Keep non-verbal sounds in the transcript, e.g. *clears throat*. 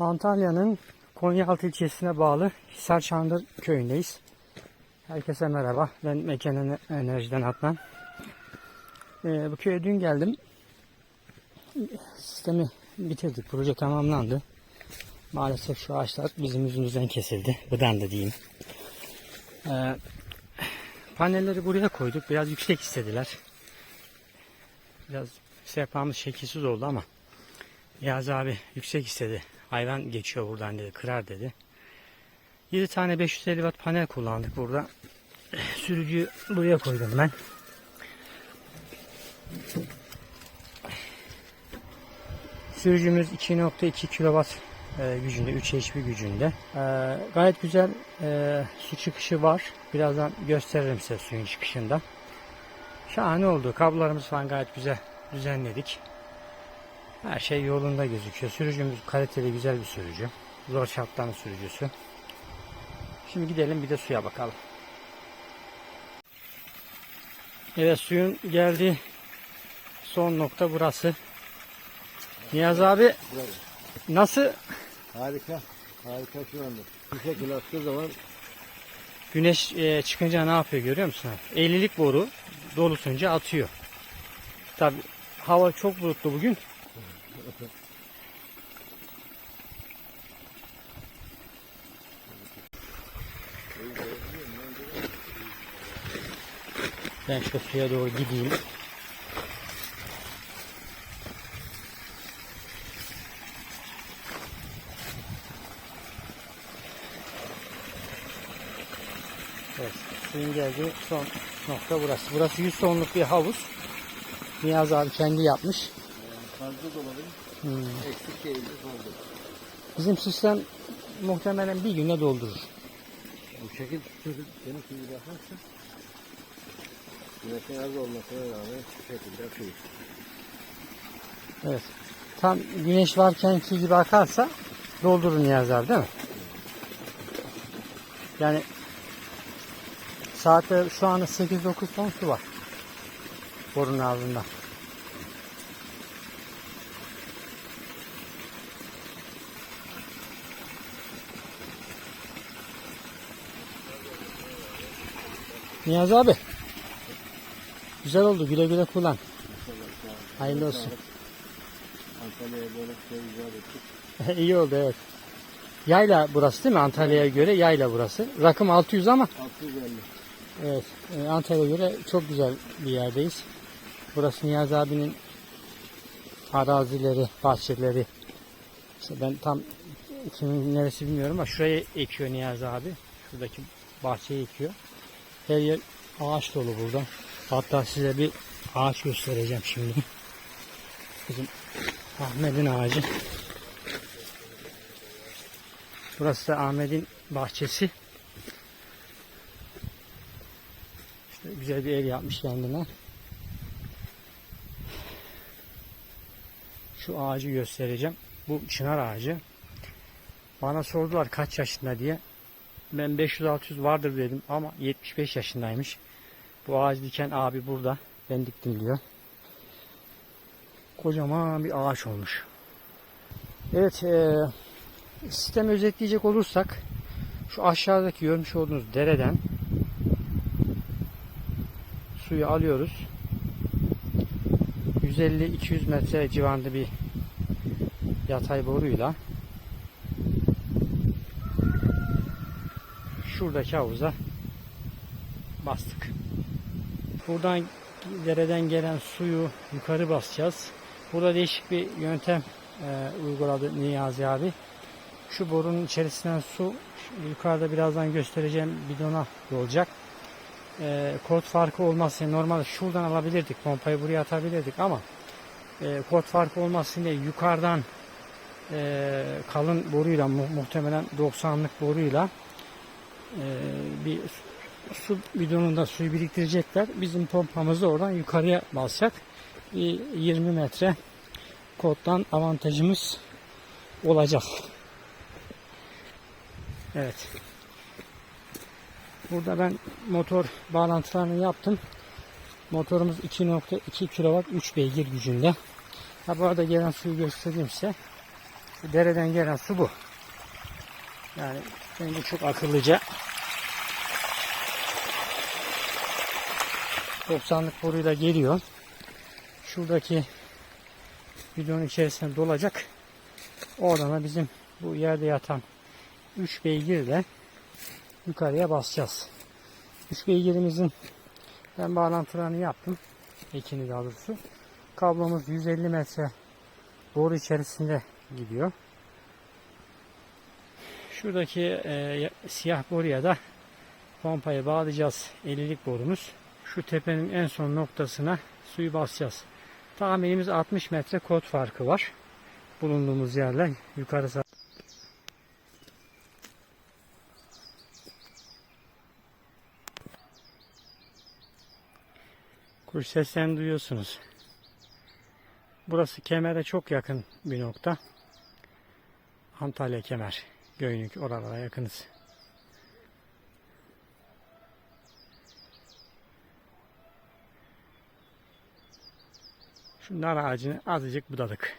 Antalya'nın Konyaaltı ilçesine bağlı Hisar Çandır köyündeyiz. Herkese merhaba. Ben Mekan Enerji'den Adnan. Ee, bu köye dün geldim. Sistemi bitirdik. Proje tamamlandı. Maalesef şu ağaçlar bizim yüzümüzden kesildi. Bıdandı diyeyim. Ee, panelleri buraya koyduk. Biraz yüksek istediler. Biraz sehpamız şekilsiz oldu ama Yaz abi yüksek istedi. Hayvan geçiyor buradan dedi. Kırar dedi. 7 tane 550 watt panel kullandık burada. *clears throat* Sürücüyü buraya koydum ben. Sürücümüz 2.2 kW e, gücünde, 3 HP gücünde. E, gayet güzel e, su çıkışı var. Birazdan gösteririm size suyun çıkışında. Şahane oldu. Kablolarımız falan gayet güzel düzenledik. Her şey yolunda gözüküyor. Sürücümüz kaliteli güzel bir sürücü. Zor şartların sürücüsü. Şimdi gidelim bir de suya bakalım. Evet suyun geldiği son nokta burası. Niyaz abi nasıl Harika. Harika şu anda. Bu şekilde attığı zaman güneş e, çıkınca ne yapıyor görüyor musun? 50'lik boru dolusunca atıyor. Tabi hava çok bulutlu bugün. *laughs* Ben şu suya doğru gideyim. Evet, suyun geldiği son nokta burası. Burası 100 tonluk bir havuz. Niyaz abi kendi yapmış. Fazla dolanır. Hmm. Eksik değil. Fazla. Bizim sistem muhtemelen bir günde doldurur. Bu şekilde tutuyoruz. Benim suyu bakarsa güneşin az olmasına rağmen şu şekilde akıyor. Evet. Tam güneş varkenki gibi akarsa doldurur Niyaz abi değil mi? Yani saatte şu anda 8-9 ton su var. Borunun ağzında. Niyaz abi. Güzel oldu. Güle güle kullan. Hayırlı olsun. Antalya'ya böyle şey. *laughs* İyi oldu evet. Yayla burası değil mi? Antalya'ya göre yayla burası. Rakım 600 ama 650. evet e, Antalya'ya göre çok güzel bir yerdeyiz. Burası Niyaz abinin arazileri, bahçeleri. İşte ben tam kimin neresi bilmiyorum ama şuraya ekiyor Niyaz abi. Şuradaki bahçeyi ekiyor. Her yer ağaç dolu burada. Hatta size bir ağaç göstereceğim şimdi. Bizim Ahmet'in ağacı. Burası da Ahmet'in bahçesi. İşte güzel bir ev yapmış kendine. Şu ağacı göstereceğim. Bu çınar ağacı. Bana sordular kaç yaşında diye. Ben 500-600 vardır dedim ama 75 yaşındaymış. Bu ağacı diken abi burada. Ben diktim diyor. Kocaman bir ağaç olmuş. Evet, e, sistemi özetleyecek olursak şu aşağıdaki görmüş olduğunuz dereden suyu alıyoruz. 150-200 metre civarında bir yatay boruyla şuradaki havuza bastık. Buradan dereden gelen suyu yukarı basacağız. Burada değişik bir yöntem e, uyguladı Niyazi abi. Şu borunun içerisinden su yukarıda birazdan göstereceğim bidona olacak. E, kod farkı olmasın normalde şuradan alabilirdik pompayı buraya atabilirdik ama e, kod farkı olmasın diye yukarıdan e, kalın boruyla mu- muhtemelen 90'lık boruyla e, bir su bidonunda suyu biriktirecekler. Bizim pompamız da oradan yukarıya basacak. Bir 20 metre koddan avantajımız olacak. Evet. Burada ben motor bağlantılarını yaptım. Motorumuz 2.2 kW 3 beygir gücünde. Ha bu arada gelen suyu göstereyim size. Dereden gelen su bu. Yani bence çok akıllıca 90'lık boruyla geliyor. Şuradaki bidonun içerisine dolacak. Oradan da bizim bu yerde yatan 3 beygirle yukarıya basacağız. 3 beygirimizin ben bağlantılarını yaptım. Ekini daha doğrusu. Kablomuz 150 metre boru içerisinde gidiyor. Şuradaki e, siyah boruya da pompayı bağlayacağız. 50'lik borumuz. Şu tepenin en son noktasına suyu basacağız. Tahminimiz 60 metre kod farkı var. Bulunduğumuz yerle yukarısı. Kuş seslerini duyuyorsunuz. Burası kemere çok yakın bir nokta. Antalya kemer, Göynük oralara yakınız. Şu nar ağacını azıcık budadık.